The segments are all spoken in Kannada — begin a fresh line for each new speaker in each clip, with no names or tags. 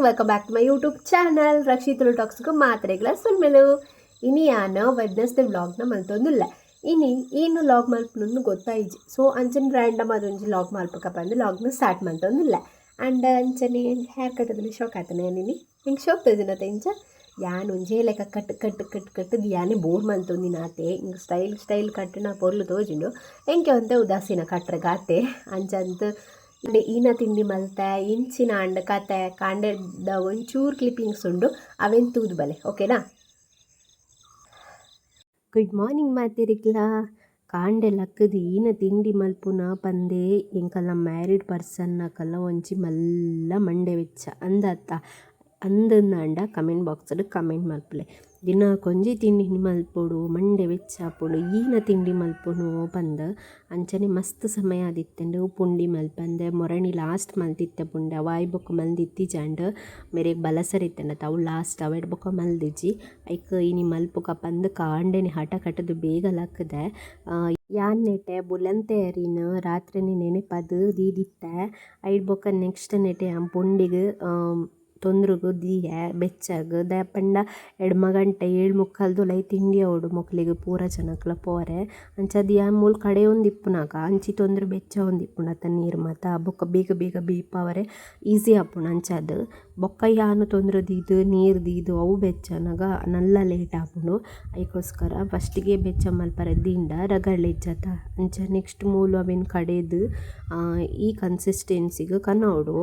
Morning welcome back to my YouTube channel. Rakshith ಟಾಕ್ಸ್ಗೂ ಮಾತ್ರೆಗಳ ಸುಳ್ಮೆಲು ಇನಿ ಯಾನ ವೆಡ್ನೆಸ್ಡೆ ವ್ಲಾಗ್ನ ಮಲ್ತೊಂದಿಲ್ಲ. ಇನಿ ಏನು ಲಾಗ್ ಮಲ್ಪನೊಂದು ಗೊತ್ತಾಯಿಜಿ ಸೊ ಅಂಚನೆ ರ್ಯಾಂಡಮ್ ಅದೊಂದು ಲಾಗ್ ಮಲ್ಪಕಪ್ಪ ಅಂದ್ರೆ ಲಾಗ್ನ ಸ್ಟಾರ್ಟ್ ಮಲ್ತೊಂದಿಲ್ಲ. ಆ್ಯಂಡ್ ಅಂಚನೆ ಹೇರ್ ಕಟ್ಟದಲ್ಲಿ ಶಾಕ್ ಆಯ್ತಾನೆ ನಿನಿ ಹಿಂಗೆ ಶಾಕ್ ತೋದಿನತ್ತೆ ಇಂಚ ಯಾನ್ ಒಂಜೇ ಲೆಕ್ಕ ಕಟ್ ಕಟ್ ಕಟ್ ಕಟ್ಟದು ಯಾನೇ ಬೋರ್ ಮಲ್ತೊಂದಿನ ಆತೆ ಹಿಂಗೆ ಸ್ಟೈಲ್ ಸ್ಟೈಲ್ ಕಟ್ಟಿನ ಪೊರ್ಲು ತೋಜಿಂಡು. ಎಂಕೆ ಅಂತ ಉದಾಸೀನ ಕಟ್ರೆ ಗಾತೆ? ಅಂಚಂತ ಅಂಡೆ ಈನ ತಿಂಡಿ ಮಲ್ತೆ, ಇಂಚಿನ ಅಂಡ ಕತೆ, ಕಾಂಡೆದ ಒಂಚೂರು ಕ್ಲಿಪ್ಪಿಂಗ್ಸ್ ಉಂಡು, ಅವೆನ್ ತೂದು ಬಲೆ, ಓಕೆನಾ? ಗುಡ್ ಮಾರ್ನಿಂಗ್ ಮಾತಿರಿಕ್ಲ. ಕಾಂಡೆ ಲಕ್ಕದ ಈನ ತಿಂಡಿ ಮಲ್ಪುನ ಪಂದೆ, ಎಂಕಲ್ಲ ಮ್ಯಾರಿಡ್ ಪರ್ಸನ್ ಕಲ್ಲ ಒಂಚಿ ಮಲ್ಲ ಮಂಡೆ ವೆಚ್ಚ. ಅಂದತ್ತ. ಅಂದಂದ ಕಮೆಂಟ್ ಬಾಕ್ಸಡ್ ಕಮೆಂಟ್ ಮಲ್ಪಲೆ ದಿನ ಕೊಂಜಿ ತಿಂಡಿ ಮಲ್ಪೊಡು, ಮಂಡೆ ಬೆಚ್ಚಾಪುಂಡು ಈನ ತಿಂಡಿ ಮಲ್ಪುನು ಪಂದ್, ಅಂಚನೆ ಮಸ್ತ್ ಸಮಯ ಆದಿತ್ತೆಂಡು ಪುಂಡಿ ಮಲ್ಪಂದೆ, ಮೊರಣಿ ಲಾಸ್ಟ್ ಮಲ್ತಿತ್ತೆ ಪುಂಡೆ ವಾಯ್ ಬೊಕ್ಕ ಮಲ್ದಿತ್ತಿಜಾಂಡ್ ಮೇರೆ ಬಲಸರಿತ್ತೆಂಡ, ತಾವು ಲಾಸ್ಟ್ ಅವೆಡ್ ಬೊಕ್ಕ ಮಲ್ದಿಜ್ಜಿ, ಐಕ್ ಇನಿ ಮಲ್ಪೊಕ ಪಂದ್ ಕಾಂಡೆನಿ ಹಠ ಕಟ್ಟದು ಬೇಗ ಲಕ್ಕದೆ. ಯಾನ್ ನೆಟೆ ಬುಲಂತೆ ಅರಿನ, ರಾತ್ರಿನೇ ನೆನೆಪದು ದೀದಿತ್ತೆ, ಐಡ್ ಬೊಕ್ಕ ನೆಕ್ಸ್ಟ್ ನೆಟೆ ಪುಂಡಿಗ್ ತೊಂದ್ರೆಗ್ ದಿಯೆ ಬೆಚ್ಚಗ್ ದಾಯೆಪಂಡ ಎಡ್ಮ ಮಗಂಟೆ ಏಳು ಮುಕ್ಕಾಲ್ದುಲೈ ತಿಂಡಿ ಆವೊಡು ಮಕ್ಕಳಿಗೆ ಪೂರ ಜನಕ್ಲ ಪೋರೆ. ಅಂಚಾದ್ ಕಡೆ ಒಂದಿಪ್ಪುನಾಗ, ಅಂಚಿ ತೊಂದ್ರೆ ಬೆಚ್ಚ ಒಂದಿಪ್ಪುಂಡು ಅತ್ತ ನೀರು ಮಾತ ಬೊಕ್ಕ ಬೇಗ ಬೇಗ ಬೀಪವರೆ. ಈಸಿ ಆಪುಂಡು ಅಂಚಾದ್. ಬೊಕ್ಕ ಯಾನ್ ತೊಂದ್ರೆ ದೀದ್, ನೀರು ದೀದ್, ಅವು ಬೆಚ್ಚನಗ ನಲ್ಲ ಲೇಟ್ ಆಪುಂಡು ಐಕೋಸ್ಕರ ಫಸ್ಟಿಗೆ ಬೆಚ್ಚ ಮಲ್ಪರೆ ದಿಂಡ, ರಗಡ್ ಇಜ್ಜತ ಅಂಚ ನೆಕ್ಸ್ಟ್ ಮೂಲು ಅವೆನ್ ಕಡೆದ್ ಈ ಕನ್ಸಿಸ್ಟೆನ್ಸಿಗ್ ಕನ್ನೋಡು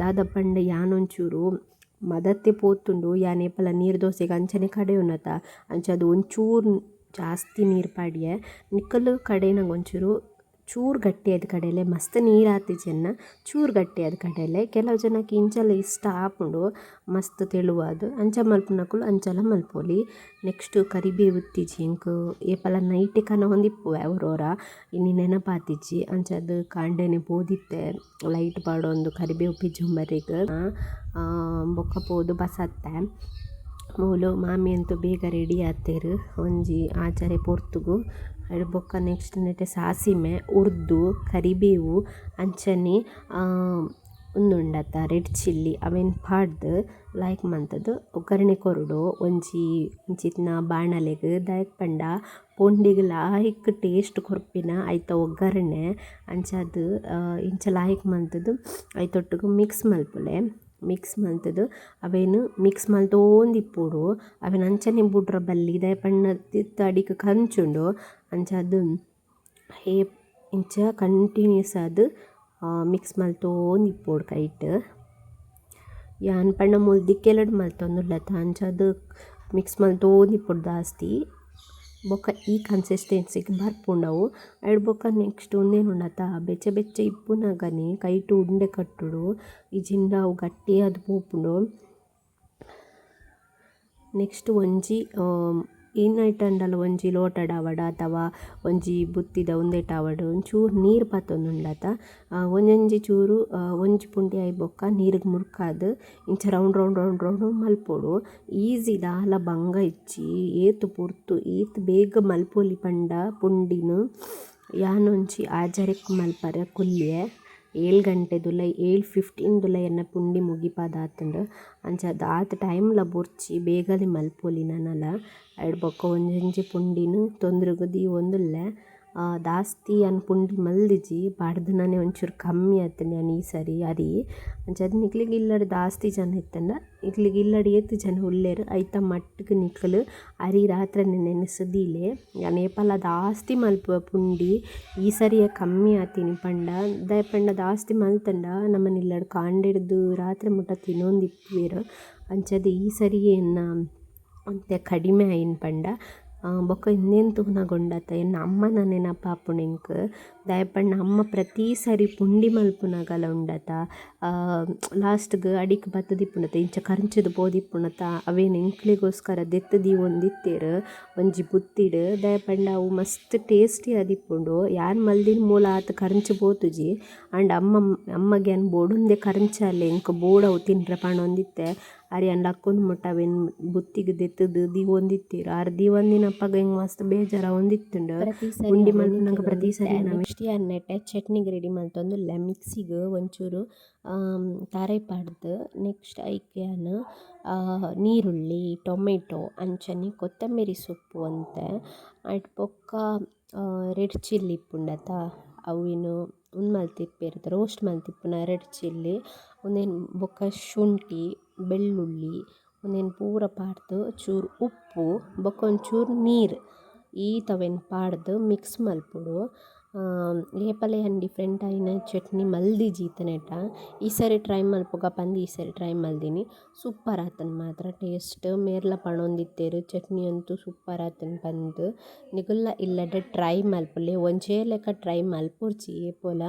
ದಾದ ಪಂಡ ಯಾನ್ ಮದತ್ತೆ ಪೋತುಂಡು ಯಾನ್ ಏಪಲ ನೀರು ದೋಸೆಗ್ ಅಂಚನೆ ಕಡೆ ಉನ್ನತ ಅಂಚಾದ್ ಒಂಚೂರು ಜಾಸ್ತಿ ನೀರು ಪಾಡ್ಯೆ ನಿಕ್ಕಲ್ ಕಡೆನಂಗ್ ಒಂಚೂರು ಚೂರು ಗಟ್ಟಿ ಆದ್ ಕಡೆಲೆ ಮಸ್ತ್ ನೀರು ಆತಿಜೆನ್ನ ಚೂರು ಗಟ್ಟಿ ಆದ್ ಕಡೆಲೆ ಕೆಲವು ಜನಕ್ಕೆ ಇಂಚಲ ಇಷ್ಟ ಆಪುಂಡು ಮಸ್ತ್ ತೆಳುವಾದ್. ಅಂಚ ಮಲ್ಪುನಕುಲು ಅಂಚಲ ಮಲ್ಪೊಲಿ. ನೆಕ್ಸ್ಟ್ ಕರಿಬೇವು ಜಿಂಕು ಎಂಕ್ ಏಪಲ ನೈಟ್ ಕನ ಹೊಂದಿಪ್ಪುವೆ ಅವ್ರವರ. ಇನಿ ನೆನಪಾತಿಜ್ಜಿ, ಅಂಚದು ಕಾಂಡೆನೆ ಪೋದಿತ್ತೆ ಲೈಟ್ ಪಾಡೊಂದು ಕರಿಬೇವು ಪಿಜುಂಬರೆಗ್ ಬೊಕ್ಕ ಪೋದು ಬಸತ್ತೆ. ಮೂಲು ಮಾಮಿ ಅಂತೂ ಬೇಗ ರೆಡಿ ಆತೆರ್ ಒಂಜಿ ಆಚಾರೆ ಪೊರ್ತುಗು. ಅಡ್ ಬೊಕ್ಕ ನೆಕ್ಸ್ಟ್ ನೆಟೆ ಸಾಸಿಮೆ, ಉರ್ದು, ಕರಿಬೇವು, ಅಂಚನೆ ಉಂದುಂಡತ ರೆಡ್ ಚಿಲ್ಲಿ ಅವೆನ್ ಪಾಡ್ದ್ ಲೈಕ್ ಮಂತುದು. ಒಗ್ಗರಣೆ ಕೊರುಡು, ಒಂಜಿ ಇಂಚಿತ್ನ ಬಾಣಲೆಗ್, ದಯಕ್ ಪಂಡ, ಪೊಂಡಿಗ್ ಲಾಯ್ಕ್ ಟೇಸ್ಟ್ ಕೊರ್ಪಿನ, ಐತ ಒಗ್ಗರಣೆ ಅಂಚಾದ್ ಇಂಚ ಲಾಯ್ಕ್ ಮಂತುದು, ಐತೊಟ್ಟುಗು ಮಿಕ್ಸ್ ಮಲ್ಪುಲೆ. ಮಿಕ್ಸ್ ಮಲ್ತದು ಅವೆನ್ ಮಿಕ್ಸ್ ಮಲ್ತೋಂದಿಪ್ಪುಡು ಅವೆನ್ ಅಂಚನೆ ಬುಡ್ರ ಬಲ್ಲಿ ದಾಯೆ ಪಂಡ ತಿರ್ತ್ ಅಡಿಗ್ ಕಂಚುಂಡು. ಅಂಚಾದ್ ಹೇ ಇಂಚ ಕಂಟಿನ್ಯೂಸ್ ಆದ್ ಮಿಕ್ಸ್ ಮಲ್ತೋಂದಿಪ್ಪೊಡು ಕೈಟ್. ಯಾನ್ ಪಂಡ ಮೂಲು ದಿಕ್ಕೆಲಡ್ ಅಂಚ ಅಂಚಾದ್ ಮಿಕ್ಸ್ ಮಲ್ತೋಂದಿಪ್ಪುಡು ದಾಸ್ತಿ ಬೊಕ್ಕ ಈ ಕನ್ಸಿಸ್ಟೆನ್ಸಿಗ್ ಬರ್ಪುಂಡವು ಐಡ್ ಬೊಕ್ಕ ನೆಕ್ಸ್ಟ್ ಉಂದೆನ್ ಉಂಡತ ಬೆಚ್ಚ ಬೆಚ್ಚ ಇಪ್ಪುನಗನೆ ಕೈಟ್ ಉಂಡೆ ಕಟ್ಟುಡು ಇಜಿಂಡ ಅವು ಗಟ್ಟಿ ಆದ್ ಪೋಪುಂಡು ನೆಕ್ಸ್ಟ್ ಒಂಜಿ ಏನ್ ಐಟಂಡಲ ಒಂಜಿ ಲೋಟಡ್ ಆವಡ ಅಥವಾ ಒಂಜಿ ಬುತ್ತಿದ ಉಂದೆಟ್ ಆವಡ್ ಒಂಚೂರು ನೀರು ಪತೊಂದುಂಡತ ಒಂಜೊಂಜಿ ಚೂರು ಒಂಜಿ ಪುಂಡಿ ಆಯ್ಬೊಕ್ಕ ನೀರ್ಗ್ ಮುರ್ಕಾದ್, ಇಂಚ ರೌಂಡ್ ರೌಂಡ್ ರೌಂಡ್ ರೌಂಡ್ ಮಲ್ಪೊಡು. ಈಸಿ ದಾಲ ಬಂಗ ಇಚ್ಚಿ, ಏತ್ ಪುರ್ತು ಈತ್ ಬೇಗ ಮಲ್ಪೊಲಿ ಪಂಡ ಪುಂಡಿನ್. ಯಾನ್ ಒಂಜಿ ಆಜರೆಕ್ ಮಲ್ಪರೆ ಕುಲ್ಲೆ ಏಳು ಗಂಟೆದುಲ ಏಳು ಫಿಫ್ಟೀನ್ದುಲ ಎನ್ನ ಪುಂಡಿ ಮುಗಿಪಾದಾತುಂಡು ಅಂಚ ದಾತ್ ಟೈಮ್ಲ ಬೊರ್ಚಿ ಬೇಗನೆ ಮಲ್ಪೊಲಿ ನನಲ. ಐಡ್ ಬೊಕ್ಕ ಒಂಜೊಂಜಿ ಪುಂಡಿನ್ ತೊಂದ್ರೆಗ್ ದೀವೊಂದುಲ್ಲೆ ದಾಸ್ತಿ ಅನ್ಪುಂಡು ಪುಂಡಿ ಮಲ್ದಿಜಿ ಪಾಡ್ದ್ನನೆ ಒಂಚೂರು ಕಮ್ಮಿ ಆತುಂಡು ಈ ಸರಿ, ಅರಿ. ಅಂಚಾದ್ ನಿಕ್ಲೆಗ್ ಇಲ್ಲಡ್ ದಾಸ್ತಿ ಜನ ಇತ್ತಂಡ ಇಕ್ಲಿಗೆ ಇಲ್ಲಡ್ ಏತ್ ಜನ ಉಲ್ಲೆರ್ ಐತ ಮಟ್ಟಕ್ಕೆ ನಿಕುಲು ಅರಿ ರಾತ್ರೆನೆ ನೆನೆಸುದೀಲೆ. ನೇಪಾಲ ದಾಸ್ತಿ ಮಲ್ಪ ಪುಂಡಿ ಈ ಸರಿಯ ಕಮ್ಮಿ ಆತಿನಿ ಪಂಡ. ದಾಯೆ ಪಂಡ ದಾಸ್ತಿ ಮಲ್ತಂಡ ನಮ್ಮನ್ನ ಇಲ್ಲಡ್ ಕಾಂಡಿಡ್ದು ರಾತ್ರಿ ಮುಟ ತಿನೊಂದಿಪ್ಪುವೆರ್ ಅಂಚಾದ್ ಈ ಸರಿ ಎನ್ನ ಒಂತೆ ಕಡಿಮೆ ಆಯ್ನ ಪಂಡ. ಬೊಕ್ಕ ಇಂದೆನ್ ತೂನಗೊಂಡತ ಎನ್ನ ಅಮ್ಮನ ಅಮ್ಮ ಎಂಕ್ ದಾಯೆ ಅಮ್ಮ ಪ್ರತಿ ಸರಿ ಪುಂಡಿ ಮಲ್ಪುನಗಲ ಉಂಡತ. ಲಾಸ್ಟ್ಗ್ ಅಡಿಕ್ ಬತ್ತುದಿಪ್ಪುಂಡತ ಇಂಚ ಕರ್ಂಚುದು ಪೋದಿಪ್ಪುಂಡತ ಅವೆನ್ ಎಂಕ್ಲೆಗೋಸ್ಕರ ದೆತ್ತ್ ದೀವೊಂದಿತ್ತೆರ್ ಒಂಜಿ ಬುತ್ತಿಡ್. ದಾಯೆ ಪಂಡ ಅವು ಮಸ್ತ್ ಟೇಸ್ಟಿ ಆದಿಪ್ಪುಂಡು ಯಾರ್ ಮಲ್ದಿನ ಮೂಲ ಆತ್ ಕರ್ಂಚ್ ಪೋತುಜಿ. ಆಂಡ ಅಮ್ಮ ಅಮ್ಮಗೆ ಅನ್ ಬೋಡುಂದೆ ಕರ್ಂಚಾಲೆ ಇಂಕ ಬೋಡು ಅವು ಪಂಡೊಂದಿತ್ತೆ ಅರಿ ಅಂಡ್ ಅಕ್ಕೊಂದು ಮುಟ್ಟ ಅವೆನ್ ಬುತ್ತಿಗೆ ದೆತ್ತದು ದಿ ಒಂದಿತ್ತೀರ ಆರ್ ದಿ ಒಂದಿನಪ್ಪಗ ಹಿಂಗೆ ಮಸ್ತ್ ಬೇಜಾರ ಒಂದಿತ್ತುಂಡು ಉಂಡಿ ಮಲ್ಪುನಗ ಪ್ರತಿ ಸರಿ ನೆಕ್ಸ್ಟ್ ಯಾನ್ ನೆಟ್ಟೆ ಚಟ್ನಿಗೆ ರೆಡಿ ಮಲ್ತೊಂದುಲ್ಲ ಮಿಕ್ಸಿಗ್ ಒಂಚೂರು ತಾರೈ ಪಾಡ್ದು ನೆಕ್ಸ್ಟ್ ಐಕ್ಯಾನ್ ನೀರುಳ್ಳಿ ಟೊಮೆಟೊ ಅಂಚನೆ ಕೊತ್ತಂಬರಿ ಸೊಪ್ಪು ಅಂತೆ ಅಟ್ ಪೊಕ್ಕ ರೆಡ್ ಚಿಲ್ಲಿ ಇಪ್ಪುಂಡತ. ಅವಿನ ಉಂದು ಮಲ್ತಿಪ್ಪೆರ್ ರೋಸ್ಟ್ ಮಲ್ತಿಪ್ಪುನ ರೆಡ್ ಚಿಲ್ಲಿ. ಉಂದೆನ್ ಬೊಕ್ಕ ಶುಂಠಿ, ಬೆಳ್ಳುಳ್ಳಿ ಉಂದೆನ್ ಪೂರ ಪಾಡ್ದ್ ಚೂರು ಉಪ್ಪು ಬೊಕ್ಕ ಒಂಚೂರು ನೀರು ಈ ತವೆನ್ ಪಾಡ್ದ್ ಮಿಕ್ಸ್ ಮಲ್ಪುಡು. ಏಪಲೆ ಯಾನ್ ಡಿಫ್ರೆಂಟ್ ಆಯಿನ ಚಟ್ನಿ ಮಲ್ದಿಜ್ಜಿ ನೆಟ್ಟ ಈ ಸರಿ ಟ್ರೈ ಮಲ್ಪುಗ, ಪಂದ್ ಈ ಸರಿ ಟ್ರೈ ಮಲ್ದಿನಿ. ಸೂಪರ್ ಆತನ್ ಮಾತ್ರ, ಟೇಸ್ಟ್ ಮೇರ್ಲ ಪಣೊಂದಿತ್ತೇರು. ಚಟ್ನಿ ಅಂತೂ ಸೂಪರ್ ಆತನ್ ಪಂದ್. ನಿಗುಲ್ಲ ಇಲ್ಲಡೆ ಟ್ರೈ ಮಲ್ಪುಲೆ. ಒಂಚೇ ಲೆಕ್ಕ ಟ್ರೈ ಮಲ್ಪೊರ್ಚಿ ಏಪೋಲ.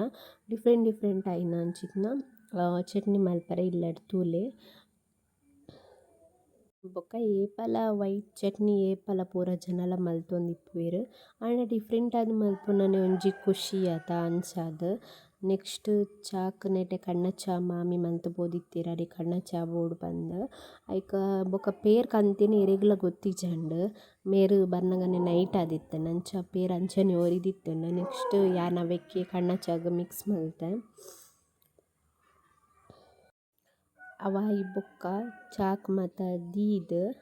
ಡಿಫ್ರೆಂಟ್ ಡಿಫ್ರೆಂಟ್ ಆಯಿನ ಅಂಚಿತ್ನ ಚಟ್ನಿ ಮಲ್ಪರೆ ಇಲ್ಲಡ್ ತೂಲೆ ಬೊಕ ಏಪಲ, ವೈಟ್ ಚಟ್ನಿ, ಏಪಲ ಪೂರ ಜನಲ ಮಲ್ತೊಂದಿಪ್ಪುವೆರ್ ಆಂಡ ಡಿಫ್ರೆಂಟ್ ಆದ್ ಮಲ್ಪುನನೆ ಒಂಜಿ ಖುಷಿ ಆತ ಅಂಚಾದ್ ನೆಕ್ಸ್ಟ್ ಚಾಕ್ ನೆಟೆ ಕಣ್ಣ ಚಾ ಮಾಮಿ ಮಲ್ತ್ ಬೋದಿತ್ತೆರ್ ಕಣ್ಣ ಚಾ ಬೋಡು ಬಂದ. ಐಕ ಬೊಕ ಪೇರ್ ಕಂತೆನೆ ಎರೆಗ್ಲ ಗೊತ್ತಿಜಂಡ್. ಮೇರ್ ಬರ್ನಗನೆ ನೈಟ್ ಆದಿತ್ತೆ ಅಂಚ ಪೇರ್ ಅಂಚನೆ ಓರಿದಿತ್ತೆ ನೆಕ್ಸ್ಟ್ ಯಾನ್ ಅವೆಕ್ಕೆ ಕಣ್ಣ ಚಾಗ್ ಮಿಕ್ಸ್ ಮಲ್ತೆ. ಅವಾಯಿ ಬೊಕ್ಕ ಚಾಕ್ ಮಾತ ದೀದ್.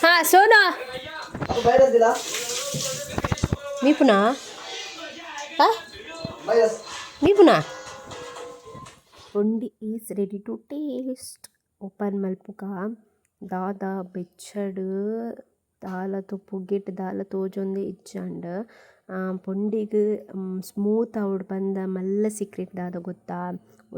ಹಾ, ಸೋನಾ. ಮೀಪುನಾ? ಹಾ? ಮೀಪುನಾ? ಉಂಡಿ is ready to taste. Open ಮಲ್ಪುಗ ದಾದ ಬೆಚ್ಚಡ್. ದಾಲ ಪುಗ್ಗೆಟ್ ದಾಲ ತೋಜೊಂದೆ ಇಜ್ಜಂಡ್. ಪೊಂಡಿಗ್ ಸ್ಮೂತ್ ಆವಡ್ ಬಂದ ಮಲ್ಲ ಸೀಕ್ರೆಟ್ ದಾದ ಗೊತ್ತಾ?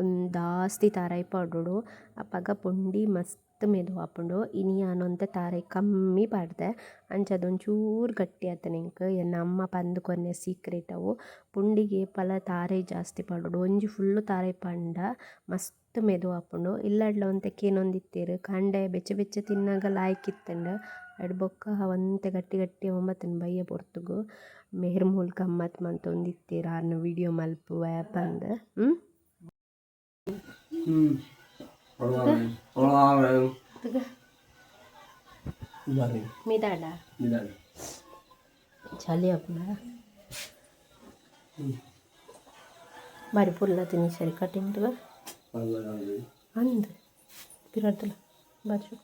ಒಂದು ದಾಸ್ತಿ ತಾರಾಯಿ ಪಾಡೊಡು ಅಪಗ ಪೊಂಡಿ ಮಸ್ತ್ ಮೆದು ಆಪುಂಡು ಇನಿ ತಾರೆ ತಾರಾಯಿ ಕಮ್ಮಿ ಪಾಡ್ದೆ. ಅಂಚ ಅದೊಂಚೂರು ಗಟ್ಟಿ ಆತುಂಡು ಎಂಕ್ ಎನ್ನ ಅಮ್ಮ ಪಂದ್ ಕೊನೆ ಸೀಕ್ರೆಟ್ ಅವು. ಪುಂಡಿಗೆ ಏಪಲ ತಾರಾಯಿ ಜಾಸ್ತಿ ಪಾಡೊಡು ಒಂಜಿ ಫುಲ್ಲು ತಾರಾಯಿ ಪಂಡ ಮಸ್ತ್ ಮೆದು ಆಪುಂಡು ಇಲ್ಲಡ್ಲ ಒಂತೆ ಕೇನೊಂದಿತ್ತೆರ್ ಕಂಡೆ ಬೆಚ್ಚ ಬೆಚ್ಚ ತಿನ್ನಗ ಲಾಯ್ಕ್ ಇತ್ತೆಂಡ್. ಅಡ್ ಬೊಕ್ಕ ಒಂತೆ ಗಟ್ಟಿ ಗಟ್ಟಿ ಒಂಬತ್ತುನ್ ಬಯ್ಯ ಪೊರ್ತುಗು. ಮೆಹರ್ ಮೂಲ್ ಗಮ್ಮತ್ ಮಂತೊಂದಿತ್ತೆರ್ ಆರ್ನ ವಿಡಿಯೋ ಮಲ್ಪುವೆ ಪಂದ್ ಮಿದಾಡ ಚಳಿ ಆಪುಂಡ ಬಾರಿ ಪುಲ್ಲ ತಿನ್ನಿ ಸರಿ ಕಟಿಂಗ್ ಅಂದ್ ಪಿರಡ್ದಲ ಬಾಜು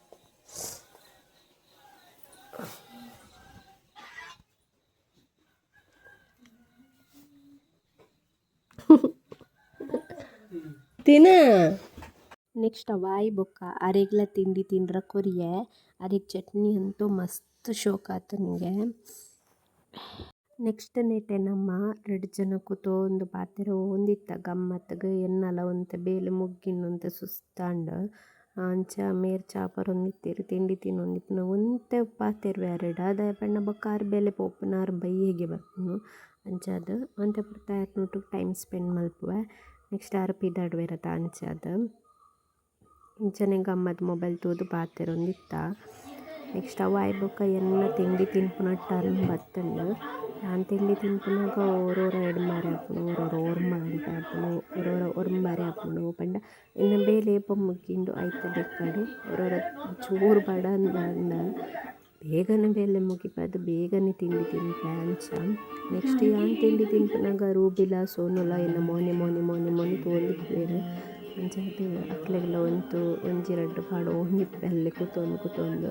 ತಿನ್ನ ನೆಕ್ಸ್ಟ್ ಅವಾಯಿ ಬೊಕ್ಕ ಅರೆಗ್ಲ ತಿಂಡಿ ತಿಂದ್ರ ಕೊರಿಯೆ, ಅರೆಗ್ ಚಟ್ನಿ ಅಂತೂ ಮಸ್ತ್ ಶೋಕ ಆತು ನಿಂಗೆ. ನೆಕ್ಸ್ಟ್ ನೆಟೆ ನಮ್ಮ ಎರಡು ಜನ ಒಂದು ಪಾತ್ರೆ ಒಂದಿತ್ತ ಗಮ್ಮತ್ತಗೆ ಎನ್ನಲ ಒಂತೆ ಬೇಲೆ ಮುಗ್ಗಿನಂತ ಸುಸ್ತಾಂಡ್. ಅಂಚ, ಮೇರ್, ಚಾಪರ್ ಒಂದಿತ್ತೆರ್ ತಿಂಡಿ ತಿನ್ನೊಂದಿಪ್ಪುನ ಒಂತೆ ಪಾತೆರ್ವೆ ಅರೆಡ್. ಅದ ಪಂಡ ಬೊಕ್ಕ ಆರ್ ಬೇಲೆ ಪೋಪುನ ಬೈ ಹೇಗೆ ಬರ್ಪುನು. ಅಂಚ ಒಂತೆ ಅಂತ ನೊಟ್ಟುಗ್ ಟೈಮ್ ಸ್ಪೆಂಡ್ ಮಲ್ಪುವೆ. ನೆಕ್ಸ್ಟ್ ಆರ್ ಪಿದಾಡ್ವೆರ ಅಂಚಾದ್ ಇಂಚನೆ ಗಮ್ಮತ್ ಮೊಬೈಲ್ ತೂದ್ ಪಾತೆರ್ ಒಂದಿತ್ತ ನೆಕ್ಸ್ಟ್ ಅವು ಆಯೆ ಬೊಕ ಎನ್ನ ತಿಂಡಿ ತಿನ್ಪುನ ಟರ್ನ್ ಬತ್ತಂಡು. ಯಾನ್ ತಿಂಡಿ ತಿನ್ಪುನಗ ಓರೋರ ಎಡ್ಮರೆ ಆಪುಂಡು ಓರೋರ ಒರ್ಮಾಂಡ ಆಪುಂಡು ಒರೋರ ಒರ್ಮರೆ ಆಪುಂಡು ಪಂಡ ಇನ್ನ ಬೇಲೆ ಮುಗ್ಗಿಂಡು ಐತ ಬೆಕ್ಕಡ್ ಒರೋರ ಚೂರು ಬಡ ಅಂದ. ಬೇಗನೆ ಬೆಲೆ ಮುಗಿಪದು ಬೇಗನೆ ತಿಂಡಿ ತಿನ್ಪೆ ಅಂಚ ನೆಕ್ಸ್ಟ್ ಯಾನ್ ತಿಂಡಿ ತಿನ್ಪನಾಗ ರೂಬಿಲ, ಸೋನುಲ ಎಲ್ಲ ಮೋನೆ ಮೋನೆ ಮೋನೆ ಮೋನೆ ತೂವೊಂದಿಪ್ಪುವೆರ್ ಅಂಚಾದ್ ಅಕ್ಲೆಗ್ಲ ಒಂತು ಒಂಜಿ ರಡ್ಡ್ ಪಾಡು ಓಂದಿಪ್ಪೆ ಅಲ್ಲೆ ಕುತೊಂದು ಕುತೊಂದು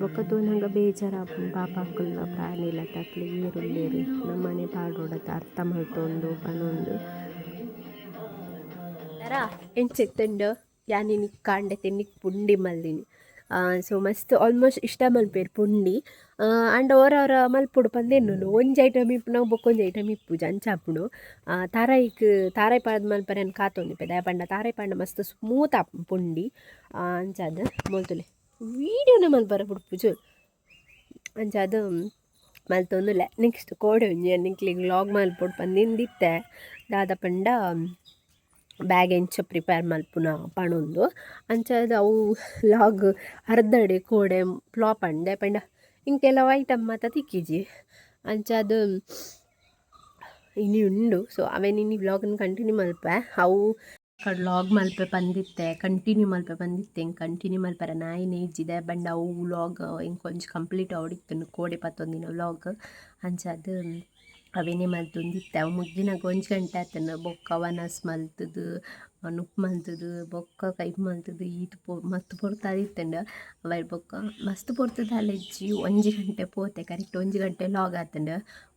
ಬೊಕ ತೂನಗ ಬೇಜಾರ್ ಪಾಪ ಅಕುಲ್ನ ಪ್ರಾಣಿಲಕ ಅಕ್ಲೆಗ್ ಈರುಲ್ಲೆರ್ ನಮ್ಮನೆ ಪಾಡೋಡತ ಅರ್ಥ ಮಲ್ತೊಂದು ಪನೊಂದು ಎಂಚೆತ್ತುಂಡು ಯಾನಿನಿಕ್ ಕಾಂಡೆ ತಿನ್ನಿಕ್ ಪುಂಡಿ ಮಲ್ದಿನಿ. ಸೊ ಮಸ್ತ್ ಆಲ್ಮೋಸ್ಟ್ ಇಷ್ಟ ಮಲ್ಪೆರ್ ಪುಂಡಿ. ಆಂಡ ಅವರ ಮಲ್ಪುಡು ಪಂದ್ ಎನ್ನೊಂಡು ಒಂಜಿ ಐಟಮ್ ಇಪ್ಪುನ ಬೊಕೊಂಜಿ ಐಟಮ್ ಇಪ್ಪು ಅಂಚ ತಾರಾಯಿಕ್ ತಾರಾಯಿ ಪಾಡ್ದ್ ಮಲ್ಪರೆನ್ ಕಾತೊಂದಿಪ್ಪೆ ಪೆ ಪಂಡ ತಾರಾಯಿ ಪಂಡ ಮಸ್ತ್ ಸ್ಮೂತ್ ಆ ಪುಂಡಿ ಅಂಚಾದ ಮೊಲ್ತುಲೆ. ವೀಡಿಯೋನ ಮಲ್ಪರ ಬುಡ್ಪುಜು ಅಂಚಾದ್ ಮಲ್ತೊಂದುಲ್ಲೆ. ನೆಕ್ಸ್ಟ್ ಕೋಡೆ ಒಂಜಿ ನಿಕ್ಲೆಗ್ ಲಾಗ್ ಮಲ್ಪೊಡು ಪಂದಿಂದಿತ್ತೆ ದಾದ ಪಂಡ ಬ್ಯಾಗ್ ಎಂಚ ಪ್ರಿಪೇರ್ ಮಲ್ಪುನ ಪಣೊಂದು. ಅಂಚಾದ್ ಅವು ಲಾಗ್ ಅರ್ಧಡೆ ಕೋಡೆ ಫ್ಲಾಪ್ ಪಂಡೆ ಪಂಡ. ಇಂಕ್ ಕೆಲವು ಐಟಮ್ ಮಾತ ತಿಕ್ಕಿಜಿ. ಅಂಚಾದ್ ಇನ್ನು ಉಂಡು. ಸೊ ಅವೇನು ಇನ್ನು ವ್ಲಾಗನ್ನು ಕಂಟಿನ್ಯೂ ಮಲ್ಪೆ. ಅವು ಕಡೆ ಲಾಗ್ ಮಲ್ಪೆ ಬಂದಿತ್ತೆ ಕಂಟಿನ್ಯೂ ಮಲ್ಪೆ ಬಂದಿತ್ತೆ ಹಿಂಗೆ ಕಂಟಿನ್ಯೂ ಮಲ್ಪರ ನಾಯಿನ ಇಜ್ಜಿದೆ ಬಂಡ ಅವು ವ್ಲಾಗ್ ಹಿಂಗೆ ಕೊಂಚ ಕಂಪ್ಲೀಟ್ ಆವಡಿತ್ತು ಕೋಡೆ ಪತ್ತೊಂದಿನ ವ್ಲಾಗ್ ಅಂಚದು ಅವೇನೇ ಮಲ್ತೊಂದಿತ್ತ ಗಂಟೆ ಆತನ. ಬೊಕ್ಕ ವನಸ್ ಮಲ್ತದು ನುಪ್ ಮಲ್ತದು, ಬೊಕ್ಕ ಕೈ ಮಲ್ತದು ಈತ್ ಪೊ, ಮಸ್ತ್ ಪೊರ್ತಾದಿತ್ತಂಡ ಅವೈ ಬೊಕ್ಕ ಮಸ್ತ್ ಪೊರ್ತದ ಅಲೆಜ್ಜಿ ಒಂಜಿ ಗಂಟೆ ಪೋತೆ. ಕರೆಕ್ಟ್ ಒಂಜಿ ಗಂಟೆ ಲಾಗ್ ಆತಂಡ.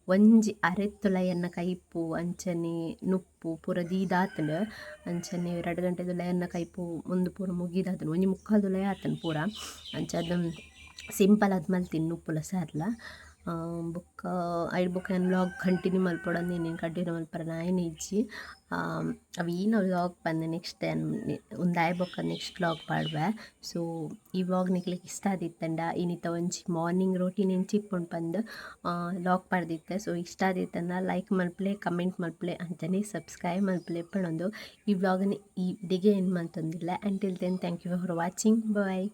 ಒಂಜಿ ಅರೆತ್ತುಲಯನ್ನ ಕೈಪು, ಅಂಚನೆ ನುಪ್ಪು ಪೂರ ದೀದಾತಂಡ. ಅಂಚನೆ ಎರಡು ಗಂಟೆ ದುಲಯನ್ನ ಕೈಪು ಮುಂದು ಪೂರ ಮುಗಿದಾತನ ಒಂಜಿ ಮುಕ್ಕಾಲು ಲಯ ಆತನ ಪೂರ. ಅಂಚ ಅದು ಸಿಂಪಲ್ ಅದು ಮಲ್ತೀನಿ ನುಪ್ಪುಲ ಸಾರ್ಲ. ಬೊಕ್ಕ ಐಡ್ ಬುಕ್ ಏನು ವ್ಲಾಗ್ ಕಂಟಿನ್ಯೂ ಮಲ್ಪಡೋದು ನೀನು ಕಂಟಿನ್ಯೂ ಮಲ್ಪರ ನಾಯಿನ ಇಜ್ಜಿ ಅವೇನು ವ್ಲಾಗ್ ಬಂದೆ ನೆಕ್ಸ್ಟ್ ಒಂದು ಆಯ್ ಬೊಕ್ಕ ನೆಕ್ಸ್ಟ್ ವ್ಲಾಗ್ ಪಾಡ್ವೆ ಸೊ ಈ ವ್ಲಾಗ್ ನಿಕ್ಲಿಕ್ಕೆ ಇಷ್ಟ ಆದಿತ್ತಂಡ ಇನ್ನಿತ್ತ ಒಂಜಿ ಮಾರ್ನಿಂಗ್ ರೋಟೀನ್ ಎಂಚಿಪ್ಪುಂಡು ಬಂದು ಲಾಗ್ ಪಾಡ್ದಿತ್ತೆ ಸೊ ಇಷ್ಟ ಆದಿತ್ತಂದ ಲೈಕ್ ಮಲ್ಪಲೆ ಕಮೆಂಟ್ ಮಲ್ಪಲೆ ಅಂತಾನೆ ಸಬ್ಸ್ಕ್ರೈಬ್ ಮಲ್ಪಲೆ ಪಣೊಂದು ಈ ವ್ಲಾಗನ್ನ ಈ ಡಿಗೆ ಏನು ಮಲ್ತೊಂದಿಲ್ಲ until then thank you for watching bye.